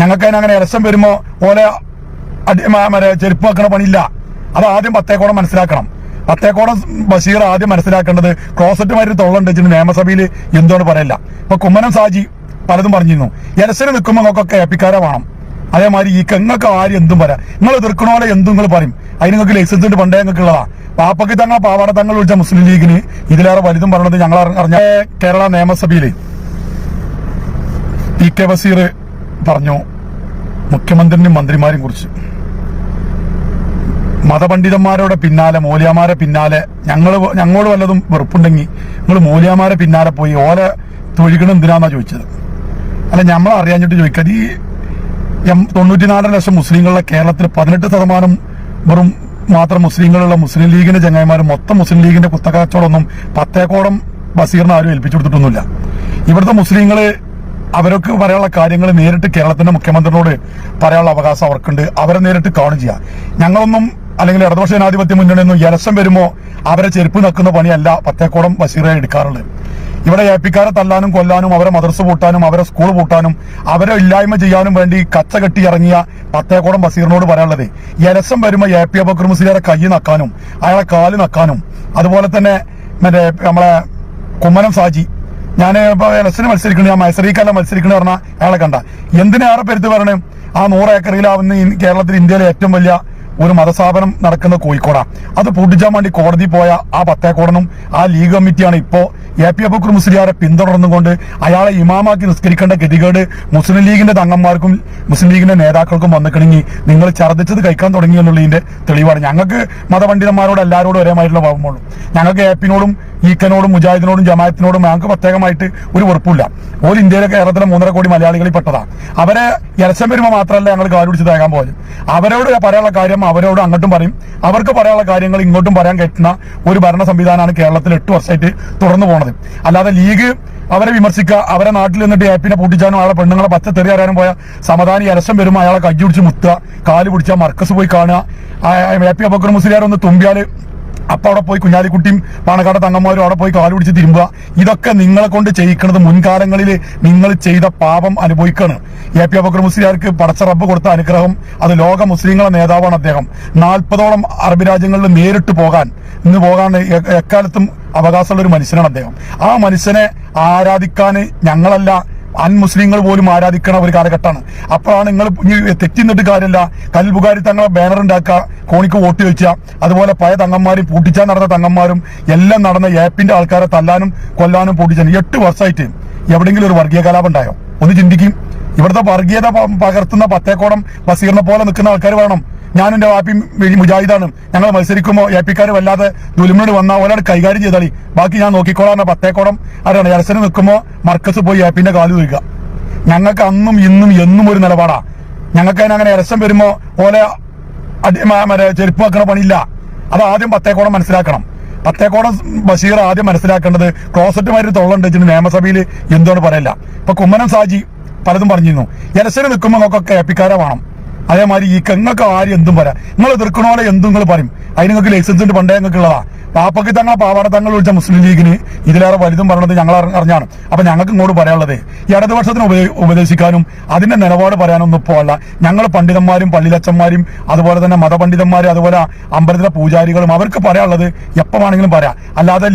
ഞങ്ങൾക്ക് അങ്ങനെ ഇലക്ഷൻ വരുമ്പോ ഓലെ മറ്റേ ചെരുപ്പ് വെക്കണ പണിയില്ല. അത് ആദ്യം പത്തേക്കോടം മനസ്സിലാക്കണം. പത്തേക്കോടം ബഷീർ ആദ്യം മനസ്സിലാക്കേണ്ടത് ക്ലോസറ്റുമായിട്ട് തൊള്ളുണ്ട് വെച്ചിട്ട് നിയമസഭയിൽ എന്തുകൊണ്ട് പറയില്ല. ഇപ്പൊ കുമ്മനം സാജി പലതും പറഞ്ഞിരുന്നു. ഇലക്ഷന് നിൽക്കുമ്പോൾ നിങ്ങൾക്കൊക്കെ ഏപ്പിക്കാരെ വേണം. അതേമാതിരി ഈ നിങ്ങൾക്ക് ആര് എന്തും പറയാം. നിങ്ങൾ എതിർക്കണ പോലെ എന്തും നിങ്ങൾ പറയും. അതിന് നിങ്ങൾക്ക് ലൈസൻസ് ഉണ്ട് പണ്ടേ നിങ്ങൾക്ക് ഉള്ളതാ. പാപ്പക്ക് തങ്ങൾ പാവാട തങ്ങൾ വിളിച്ച മുസ്ലിം ലീഗിന് ഇതിലേറെ വലുതും പറഞ്ഞത് ഞങ്ങൾ അറിഞ്ഞ കേരള നിയമസഭയിൽ പി കെ ബസീർ പറഞ്ഞു. മുഖ്യമന്ത്രിനും മന്ത്രിമാരെയും കുറിച്ച്. മതപണ്ഡിതന്മാരുടെ പിന്നാലെ മൂല്യമാരെ പിന്നാലെ ഞങ്ങൾ ഞങ്ങളോട് വല്ലതും വെറുപ്പുണ്ടെങ്കിൽ നിങ്ങൾ മൂല്യമാരെ പിന്നാലെ പോയി ഓല തൊഴുകണം എന്തിനാന്നാ ചോദിച്ചത്? അല്ല നമ്മൾ അറിയാഞ്ഞിട്ട് ചോദിക്കത് ഈ തൊണ്ണൂറ്റിനാലര ലക്ഷം മുസ്ലിങ്ങളുടെ കേരളത്തിൽ പതിനെട്ട് ശതമാനം വെറും മാത്രം മുസ്ലിങ്ങളുള്ള മുസ്ലിം ലീഗിന്റെ ചങ്ങായിമാരും മൊത്തം മുസ്ലിം ലീഗിന്റെ കുത്തക്കച്ചവടമൊന്നും പത്തേക്കോളം ബസീറിന് ആരും ഏൽപ്പിച്ചു കൊടുത്തിട്ടൊന്നുമില്ല. ഇവിടുത്തെ മുസ്ലിങ്ങൾ അവർക്ക് പറയാനുള്ള കാര്യങ്ങൾ നേരിട്ട് കേരളത്തിന്റെ മുഖ്യമന്ത്രിയോട് പറയാനുള്ള അവകാശം അവർക്കുണ്ട്. അവരെ നേരിട്ട് കാണും ചെയ്യാം. ഞങ്ങളൊന്നും അല്ലെങ്കിൽ ഇടതുപക്ഷ ജനാധിപത്യ മുന്നണിയൊന്നും ഇലക്ഷൻ വരുമോ അവരെ ചെരുപ്പ് നക്കുന്ന പണിയല്ല പത്തേക്കോളം ബഷീറെ എടുക്കാറുള്ളത്. ഇവിടെ ഏപ്പിക്കാരെ തല്ലാനും കൊല്ലാനും അവരെ മദർസ് പൂട്ടാനും അവരെ സ്കൂൾ പൂട്ടാനും അവരെ ഇല്ലായ്മ ചെയ്യാനും വേണ്ടി കച്ച കെട്ടി ഇറങ്ങിയ പത്തേക്കോളം ബസീറിനോട് പറയാനുള്ളത്. ഇലക്ഷൻ വരുമ്പോ എ പി മുസ്ലിയാരെ കൈ നക്കാനും അയാളെ കാൽ നക്കാനും അതുപോലെ തന്നെ മറ്റേ നമ്മളെ കുമ്മനം സാജി ഞാൻ ഇപ്പൊ ഇലക്ഷന് മത്സരിക്കണു ഞാൻ മത്സരിക്കല്ല മത്സരിക്കണു പറഞ്ഞ അയാളെ കണ്ട. എന്തിനേറെ പെരുത്ത് പറയണേ? ആ നൂറ് ഏക്കറിലാവുന്ന കേരളത്തിൽ ഇന്ത്യയിലെ ഏറ്റവും വലിയ ഒരു മതസ്ഥാപനം നടക്കുന്ന കോഴിക്കോടാണ് അത് പൂട്ടിച്ചാൻ വേണ്ടി കോടതി പോയ ആ പത്തേക്കോടനും ആ ലീഗ് കമ്മിറ്റിയാണ് ഇപ്പോ എ പി അബുക്കുർ മുസ്ലിയാരെ പിന്തുടർന്നുകൊണ്ട് അയാളെ ഇമാമാക്കി നിസ്കരിക്കേണ്ട ഗതികേട് മുസ്ലിം ലീഗിന്റെ തങ്ങന്മാർക്കും മുസ്ലിം ലീഗിന്റെ നേതാക്കൾക്കും വന്നിക്കണമെങ്കിൽ നിങ്ങൾ ഛർദ്ദിച്ചത് കഴിക്കാൻ തുടങ്ങി എന്നുള്ളതിന്റെ തെളിവാണ്. ഞങ്ങൾക്ക് മതപണ്ഡിതന്മാരോട് എല്ലാവരോടും ഒരേമായിട്ടുള്ള ഭാവമുള്ളൂ. ഞങ്ങൾക്ക് ഏപ്പിനോടും ഈക്കനോടും മുജാഹിദിനോടും ജമായത്തിനോടും ഞങ്ങൾക്ക് പ്രത്യേകമായിട്ട് ഒരു വെറുപ്പില്ല. ഓൾ ഇന്ത്യയിലെ കേരളത്തിലെ മൂന്നര കോടി മലയാളികളിൽ പെട്ടതാ. അവരെ ഇലക്ഷൻ വരുമ്പോൾ മാത്രമല്ല ഞങ്ങൾ കാലുപിടിച്ച് പിടിച്ച് തേക്കാൻ പോയത്. അവരോട് പറയാനുള്ള കാര്യം അവരോട് അങ്ങോട്ടും പറയും. അവർക്ക് പറയാനുള്ള കാര്യങ്ങൾ ഇങ്ങോട്ടും പറയാൻ പറ്റുന്ന ഒരു ഭരണ സംവിധാനമാണ് കേരളത്തിൽ എട്ട് വർഷമായിട്ട് തുടർന്നു പോണത്. അല്ലാതെ ലീഗ് അവരെ വിമർശിക്കുക അവരെ നാട്ടിൽ നിന്നിട്ട് ഏപ്പിനെ പൂട്ടിച്ചാനും അയാളെ പെണ്ണുങ്ങളെ പച്ച തെറി അറിയാനും പോയ സമാധാനം ഇലച്ചം വരുമ്പോൾ അയാളെ കജ്ജി പിടിച്ച് മുത്തുക കാൽ പിടിച്ച മർക്കസ് പോയി കാണുക. ആ, എ പി അബക്കർ മുസ്ലിയാർ ഒന്ന് തുമ്പിയാൽ അപ്പൊ അവിടെ പോയി കുഞ്ഞാലിക്കുട്ടിയും പാണക്കാട് തങ്ങന്മാരും അവിടെ പോയി കാലു പിടിച്ച് തിരുമ്പുക. ഇതൊക്കെ നിങ്ങളെ കൊണ്ട് ചെയ്യിക്കുന്നത് മുൻകാലങ്ങളിൽ നിങ്ങൾ ചെയ്ത പാപം അനുഭവിക്കാണ്. എ പി അബക്കർ മുസ്ലിയാർക്ക് പടച്ച റബ്ബ് കൊടുത്ത അനുഗ്രഹം അത് ലോക മുസ്ലിങ്ങളെ നേതാവാണ് അദ്ദേഹം. നാൽപ്പതോളം അറബ് രാജ്യങ്ങളിൽ നേരിട്ട് പോകാൻ ഇന്ന് പോകാൻ എക്കാലത്തും അവകാശമുള്ള ഒരു മനുഷ്യനാണ് അദ്ദേഹം. ആ മനുഷ്യനെ ആരാധിക്കാൻ ഞങ്ങളല്ല അൻ മുസ്ലിങ്ങൾ പോലും ആരാധിക്കണ ഒരു കാലഘട്ടമാണ്. അപ്പോഴാണ് നിങ്ങൾ തെറ്റി നിന്നിട്ട് കാര്യമില്ല. കൽബുകാരി തങ്ങളെ ബാനർ ഉണ്ടാക്കുക കോണിക്ക് വോട്ട് വെച്ച അതുപോലെ പഴയ തങ്ങന്മാരും പൂട്ടിച്ചാൻ നടന്ന തങ്ങന്മാരും എല്ലാം നടന്ന ഏപ്പിന്റെ ആൾക്കാരെ തല്ലാനും കൊല്ലാനും പൂട്ടിച്ചാൻ. എട്ട് വർഷമായിട്ട് എവിടെയെങ്കിലും ഒരു വർഗീയ കലാപം ഉണ്ടായോ? ഒന്ന് ചിന്തിക്കും. ഇവിടുത്തെ വർഗീയത പകർത്തുന്ന പത്തേക്കോടം ബസീറിനെ പോലെ നിൽക്കുന്ന ആൾക്കാർ വേണം. ഞാൻ എന്റെ വാപ്പി മുജാഹിദാണ്. ഞങ്ങൾ മത്സരിക്കുമ്പോൾ എ പിക്കാർ വല്ലാതെ ദുലിമിനോട് വന്നാൽ ഒരാൾ കൈകാര്യം ചെയ്താളി. ബാക്കി ഞാൻ നോക്കിക്കോളാം പത്തേക്കോളം അറിയണം ഇലക്ഷന് നിൽക്കുമ്പോൾ മർക്കസ് പോയി എ പിന്റെ കാൽ വയ്ക്കുക ഞങ്ങൾക്ക് അന്നും ഇന്നും എന്നും ഒരു നിലപാടാ. ഞങ്ങൾക്ക് അങ്ങനെ ഇലക്ഷൻ വരുമ്പോ ഓലെ മറ്റേ ചെരുപ്പ് വെക്കണ പണിയില്ല. അത് ആദ്യം പത്തേക്കോളം മനസ്സിലാക്കണം. പത്തേക്കോളം ബഷീർ ആദ്യം മനസ്സിലാക്കേണ്ടത് ക്ലോസറ്റുമായിട്ട് തൊള്ളുണ്ട് വെച്ചിട്ട് നിയമസഭയിൽ എന്തോട് പറയില്ല. ഇപ്പൊ കുമ്മനം സാജി പലതും പറഞ്ഞിരുന്നു. ഇലക്ഷന് നിൽക്കുമ്പോൾ നമുക്കൊക്കെ എപ്പിക്കാരെ വേണം. അതേമാതിരി ഈ കെങ്ങൊക്കെ ആരും എന്തും പറയാം. നിങ്ങൾ എതിർക്കണോടെ എന്തും നിങ്ങൾ പറയും. അതിന് നിങ്ങൾക്ക് ലൈസൻസ് ഉണ്ട് പണ്ടേ നിങ്ങൾക്ക് ഉള്ളതാ പാപ്പക്ക് തങ്ങളെ പാവാട തങ്ങൾ വിളിച്ച മുസ്ലിം ലീഗിന് ഇതിലേറെ വലുതും പറഞ്ഞത് ഞങ്ങൾ അറി- അറിഞ്ഞാണ്. അപ്പൊ ഞങ്ങൾക്ക് ഇങ്ങോട്ട് പറയാനുള്ളത് ഇടതുപക്ഷത്തിന് ഉപദേ- ഉപദേശിക്കാനും അതിന്റെ നിലപാട് പറയാനൊന്നും ഇപ്പോൾ അല്ല. ഞങ്ങൾ പണ്ഡിതന്മാരും പള്ളിലച്ചന്മാരും അതുപോലെ തന്നെ മതപണ്ഡിതന്മാരും അതുപോലെ അമ്പലത്തിലെ പൂജാരികളും അവർക്ക് പറയാനുള്ളത് എപ്പോ വേണമെങ്കിലും പറയാം. അല്ലാതെ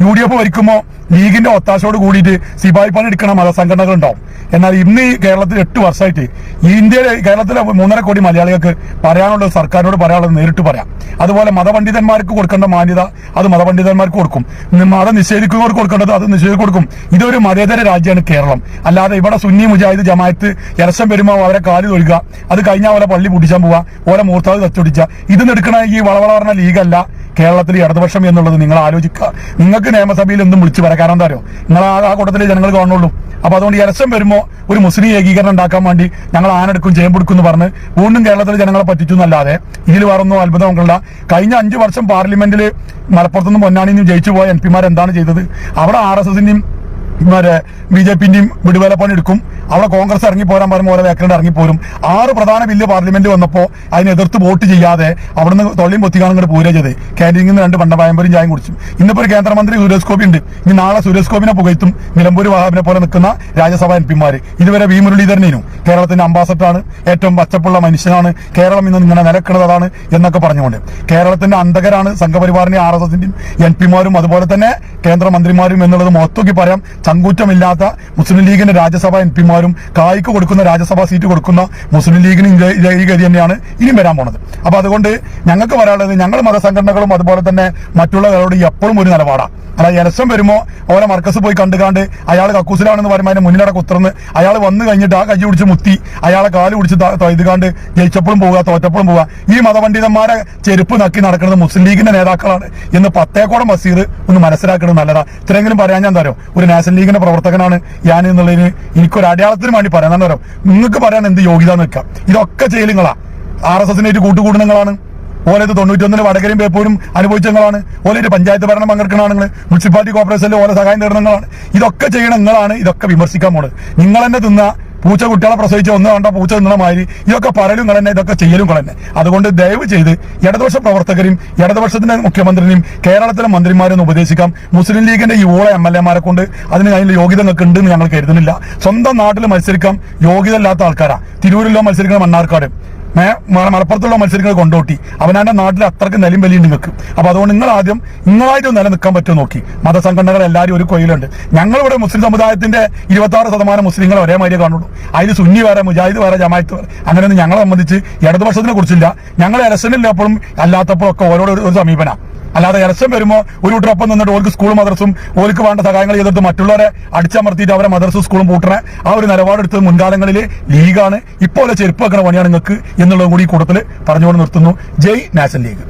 യു ഡി എഫ് ഭരിക്കുമ്പോൾ ലീഗിന്റെ ഒത്താശയോട് കൂടിയിട്ട് സിപായി പണി എടുക്കുന്ന മതസംഘടനകൾ ഉണ്ടാവും. എന്നാൽ ഇന്ന് കേരളത്തിൽ എട്ട് വർഷമായിട്ട് ഇന്ത്യയിലെ കേരളത്തിലെ മൂന്നര കോടി മലയാളികൾക്ക് പറയാനുള്ളത് സർക്കാരിനോട് പറയാനുള്ളത് നേരിട്ട് പറയാം. അതുപോലെ മതപണ്ഡിതന്മാർക്ക് കൊടുക്കേണ്ട മാന്യത അത് മതപണ്ഡിതന്മാർക്ക് കൊടുക്കും. മതം നിഷേധിക്കുന്നവർക്ക് കൊടുക്കേണ്ടത് അത് നിഷേധിച്ച് കൊടുക്കും. ഇതൊരു മതേതര രാജ്യമാണ് കേരളം. അല്ലാതെ ഇവിടെ സുന്നി മുജാഹിദ് ജമായത്ത് ഇലക്ഷൻ വരുമ്പോൾ അവരെ കാൽ തൊഴുക. അത് കഴിഞ്ഞാൽ അവരെ പള്ളി പൊടിച്ചാൻ പോവുക ഓരോ മൂർത്താവ് തച്ചൊടിച്ച. ഇത് എടുക്കണ ഈ വളവള പറഞ്ഞ ലീഗല്ല. കേരളത്തിൽ ഇടതുപക്ഷം എന്നുള്ളത് നിങ്ങൾ ആലോചിക്കുക. നിങ്ങൾക്ക് നിയമസഭയിൽ എന്തും വിളിച്ചു പറയാൻ കാരണം എന്താ നിങ്ങൾ ആ- കൂട്ടത്തിലെ ജനങ്ങൾ കാണുള്ളൂ. അപ്പൊ അതുകൊണ്ട് ഇലക്ഷൻ വരുമ്പോൾ ഒരു മുസ്ലിം ഏകീകരണം ഉണ്ടാക്കാൻ വേണ്ടി ഞങ്ങൾ ആനെടുക്കും ചേമ്പെടുക്കും എന്ന് പറഞ്ഞ് വീണ്ടും കേരളത്തിലെ ജനങ്ങളെ പറ്റിച്ചു എന്നല്ലാതെ ഇതിൽ വേറൊന്നും അത്ഭുതം നോക്കണ്ട കഴിഞ്ഞ അഞ്ചു വർഷം പാർലമെന്റിൽ മലപ്പുറത്തുനിന്ന് പൊന്നാണി നിന്നും ജയിച്ചു പോയ എം പിമാർ എന്താണ് ചെയ്തത്? അവിടെ ആർ എസ് എസിന്റെയും ബി ജെ പിന്റെയും വിടുവേല പണി എടുക്കും അവിടെ കോൺഗ്രസ് ഇറങ്ങി പോരാൻ പറയുമ്പോൾ ഓരോ ഇറങ്ങി ഇറങ്ങിപ്പോരും ആറ് പ്രധാന ബില്ല് പാർലമെന്റ് വന്നപ്പോൾ അതിനെതിർത്ത് വോട്ട് ചെയ്യാതെ അവിടുന്ന് തൊള്ളിയും പൊത്തിക്കാണ് ഇങ്ങോട്ട് പൂര ചെയ്ത്. കാന്റീനിൽ നിന്ന് രണ്ട് പണ്ട പായമ്പരും ചായം കുടിച്ചു. ഇന്നിപ്പോ ഒരു കേന്ദ്രമന്ത്രി ഗോപി ഉണ്ട്. ഇനി നാളെ സുരേഷ് ഗോപിനെ പുകഴ്ത്തും നിലമ്പൂർ വഹാബിനെ പോലെ നിൽക്കുന്ന രാജ്യസഭാ എം പിമാര്. ഇതുവരെ വി മുരളീധരനേനും കേരളത്തിന്റെ അംബാസഡറാണ്. ഏറ്റവും പച്ചപ്പുള്ള മനുഷ്യനാണ്. കേരളം ഇന്ന് ഇങ്ങനെ നിലക്കുന്നത് എന്നൊക്കെ പറഞ്ഞുകൊണ്ട്. കേരളത്തിന്റെ അന്ധകരാണ് സംഘപരിവാറിന്റെ ആർ എസ് എസിന്റെയും എം പിമാരും അതുപോലെ തന്നെ കേന്ദ്രമന്ത്രിമാരും എന്നുള്ളത് മൊത്തക്കി പറയാം. ചങ്കൂറ്റമില്ലാത്ത മുസ്ലിം ലീഗിന്റെ രാജ്യസഭ എം പിമാരും കായ്ക്ക് കൊടുക്കുന്ന രാജ്യസഭാ സീറ്റ് കൊടുക്കുന്ന മുസ്ലിം ലീഗിന് ഈ ഗതി തന്നെയാണ് ഇനിയും വരാൻ പോണത്. അപ്പൊ അതുകൊണ്ട് ഞങ്ങൾക്ക് പറയാനുള്ളത് ഞങ്ങൾ മതസംഘടനകളും അതുപോലെ തന്നെ മറ്റുള്ളവരോട് എപ്പോഴും ഒരു നിലപാടാണ് അല്ല ഇലക്ഷൻ വരുമ്പോ ഓരോ മർക്കസ് പോയി കണ്ടുകാണ്ട് അയാൾ കക്കൂസിലാണെന്ന് പറയുമ്പോൾ അതിന് മുന്നിലടക്ക് ഉത്തർന്ന് അയാൾ വന്നു കഴിഞ്ഞിട്ട് ആ കൈ പിടിച്ച് മുത്തി അയാളെ കാൽ പിടിച്ച് തൊയ്തുകാണ്ട് ജയിച്ചപ്പോഴും പോവുക തോറ്റപ്പോഴും പോവുക. ഈ മതപണ്ഡിതന്മാരെ ചെരുപ്പ് നക്കി നടക്കുന്നത് മുസ്ലിം ലീഗിന്റെ നേതാക്കളാണ് എന്ന് പത്തേക്കോടം ബസീർ ഒന്ന് മനസ്സിലാക്കുന്നത് നല്ലതാ. ഇത്രയെങ്കിലും പറയാൻ ഞാൻ തരാം ഒരു നാഷണൽ ലീഗിന്റെ പ്രവർത്തകനാണ് ഞാൻ എന്നുള്ളതിന് എനിക്കൊരു അടയാളത്തിന് വേണ്ടി പറയാൻ തരാം നിങ്ങൾക്ക് പറയാൻ എന്ത് യോഗ്യത നിൽക്കാം ഇതൊക്കെ ചെയ്യലുങ്ങളാ ആർ എസ് എസിനായിട്ട് കൂട്ടുകൂടുന്നങ്ങളാണ്. ഓലത്ത് തൊണ്ണൂറ്റൊന്നിന് വടകരയും പേപ്പൂരും അനുഭവിച്ചങ്ങളാണ്. ഓലൊരു പഞ്ചായത്ത് ഭരണം പങ്കെടുക്കുന്ന ആളുകൾ മുനിസിപ്പാലിറ്റി കോർപ്പറേഷനിൽ ഓരോ സഹായം തേടുന്നങ്ങളാണ് ഇതൊക്കെ ചെയ്യണങ്ങളാണ് ഇതൊക്കെ വിമർശിക്കാൻ പോണത്. നിങ്ങൾ തന്നെ തിന്ന പൂച്ച കുട്ടികളെ പ്രസവിച്ച ഒന്ന് കണ്ട പൂച്ച നിന്ന മാതിരി ഇതൊക്കെ പറയലും കളന്നെ ഇതൊക്കെ ചെയ്യലും കളന്നെ. അതുകൊണ്ട് ദയവ് ചെയ്ത് ഇടതുപക്ഷ പ്രവർത്തകരും ഇടതുപക്ഷത്തിന്റെ മുഖ്യമന്ത്രിനെയും കേരളത്തിലെ മന്ത്രിമാരെ ഒന്ന് ഉപദേശിക്കാം. മുസ്ലിം ലീഗിന്റെ യുവ എം എൽ എമാരെ കൊണ്ട് അതിന് അതിന്റെ യോഗ്യത നിങ്ങൾക്ക് ഉണ്ടെന്ന് ഞങ്ങൾ കരുതുന്നില്ല. സ്വന്തം നാട്ടിൽ മത്സരിക്കാം. യോഗ്യത ഇല്ലാത്ത ആൾക്കാരാ. തിരൂരിലോ മത്സരിക്കണം മണ്ണാർക്കാട്. മലപ്പുറത്തുള്ള മത്സരങ്ങൾ കൊണ്ടോട്ടി. അവനാന്റെ നാട്ടിൽ അത്രയ്ക്ക് നിലയും വലിയും നിങ്ങൾക്ക്. അപ്പൊ അതുകൊണ്ട് നിങ്ങൾ ആദ്യം നിങ്ങളായിട്ട് നിലനിൽക്കാൻ പറ്റുമോ നോക്കി. മതസംഘടനകൾ എല്ലാവരും ഒരു കൊയിലുണ്ട്. ഞങ്ങളിവിടെ മുസ്ലിം സമുദായത്തിന്റെ ഇരുപത്തി ആറ് ശതമാനം മുസ്ലിങ്ങൾ ഒരേ മാതിരി കാണുള്ളൂ. അതിൽ സുന്നി വേറെ മുജാഹിദ് വേറെ ജമായത്ത് വേറെ. അങ്ങനെയൊന്നും ഞങ്ങളെ സംബന്ധിച്ച് ഇടതുപക്ഷത്തിനെ കുറിച്ചില്ല. ഞങ്ങൾ ഇലക്ഷനില്ലപ്പോഴും അല്ലാത്തപ്പോഴും ഒക്കെ ഓരോ ഒരു സമീപന. അല്ലാതെ ഇലക്ഷൻ വരുമ്പോൾ ഒരു കൂട്ടരൊപ്പം നിന്നിട്ട് ഓർക്ക് സ്കൂൾ മദ്രസും ഓർക്ക് വേണ്ട സഹായങ്ങൾ ചെയ്തിട്ട് മറ്റുള്ളവരെ അടിച്ചമർത്തിയിട്ട് അവരെ മദ്രസും സ്കൂളും പൂട്ടണ. ആ ഒരു നിലപാടെടുത്തത് മുൻകാലങ്ങളിൽ ലീഗാണ്. ഇപ്പോൾ ചെരുപ്പ് വെക്കണ പണിയാണ് നിങ്ങൾക്ക് എന്നുള്ളതും കൂടി ഈ കൂട്ടത്തിൽ പറഞ്ഞുകൊണ്ട് നിർത്തുന്നു. ജയ് നാഷണൽ ലീഗ്.